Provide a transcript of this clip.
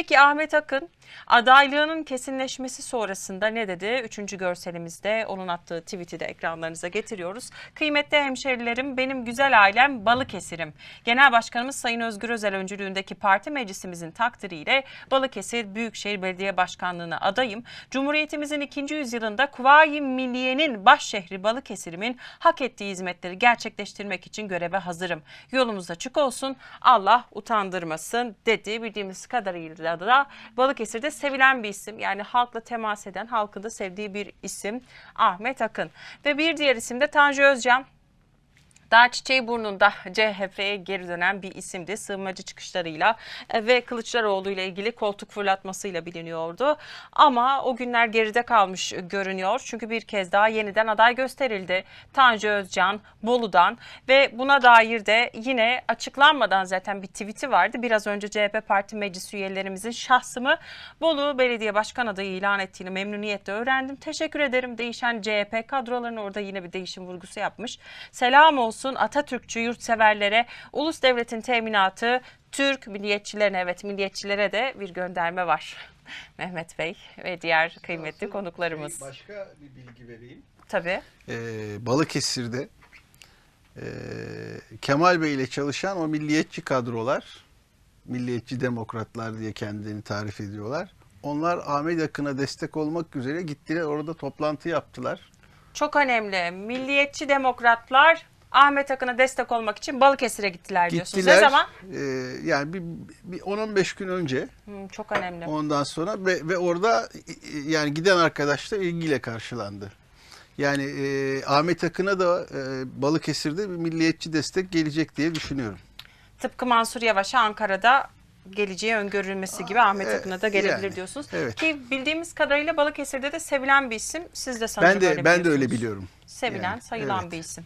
Peki Ahmet Akın adaylığının kesinleşmesi sonrasında ne dedi? Üçüncü görselimizde onun attığı tweet'i de ekranlarınıza getiriyoruz. Kıymetli hemşerilerim benim güzel ailem Balıkesir'im. Genel Başkanımız Sayın Özgür Özel öncülüğündeki parti meclisimizin takdiriyle Balıkesir Büyükşehir Belediye Başkanlığı'na adayım. Cumhuriyetimizin ikinci yüzyılında Kuvayi Milliye'nin baş şehri Balıkesir'imin hak ettiği hizmetleri gerçekleştirmek için göreve hazırım. Yolumuz açık olsun Allah utandırmasın dedi. Bildiğimiz kadarıyla da Balıkesir'de sevilen bir isim. Yani halkla temas eden, halkın da sevdiği bir isim Ahmet Akın. Ve bir diğer isim de Tanju Özcan. Daha çiçeği burnunda CHP'ye geri dönen bir isimdi. Sığınmacı çıkışlarıyla e, ve Kılıçdaroğlu ile ilgili koltuk fırlatmasıyla biliniyordu. Ama o günler geride kalmış görünüyor. Çünkü bir kez daha yeniden aday gösterildi. Tanju Özcan Bolu'dan ve buna dair de yine açıklanmadan zaten bir tweet'i vardı. Biraz önce CHP Parti Meclis üyelerimizin şahsımı Bolu Belediye Başkan adayı ilan ettiğini memnuniyetle öğrendim. Teşekkür ederim. Değişen CHP kadrolarına orada yine bir değişim vurgusu yapmış. Selam olsun Atatürkçü yurtseverlere, ulus devletin teminatı, Türk milliyetçilerine evet milliyetçilere de bir gönderme var. Mehmet Bey ve diğer kıymetli konuklarımız. şey, başka bir bilgi vereyim. Tabii. Ee, Balıkesir'de ee, Kemal Bey ile çalışan o milliyetçi kadrolar, milliyetçi demokratlar diye kendilerini tarif ediyorlar. Onlar Ahmet Akın'a destek olmak üzere gittiler orada toplantı yaptılar. Çok önemli. Milliyetçi demokratlar Ahmet Akın'a destek olmak için Balıkesir'e gittiler diyorsunuz. Gittiler. Ne zaman? ee, yani bir, bir 10-15 gün önce Hmm, çok önemli. ondan sonra ve, ve orada e, yani giden arkadaşlar ilgiyle karşılandı. Yani e, Ahmet Akın'a da e, Balıkesir'de bir milliyetçi destek gelecek diye düşünüyorum. Tıpkı Mansur Yavaş'a Ankara'da geleceği öngörülmesi gibi Ahmet e, Akın'a da gelebilir yani, diyorsunuz. evet. Ki bildiğimiz kadarıyla Balıkesir'de de sevilen bir isim. Siz de sanırım Ben de öyle ben de öyle biliyorum. Sevilen, Yani, sayılan evet. bir isim.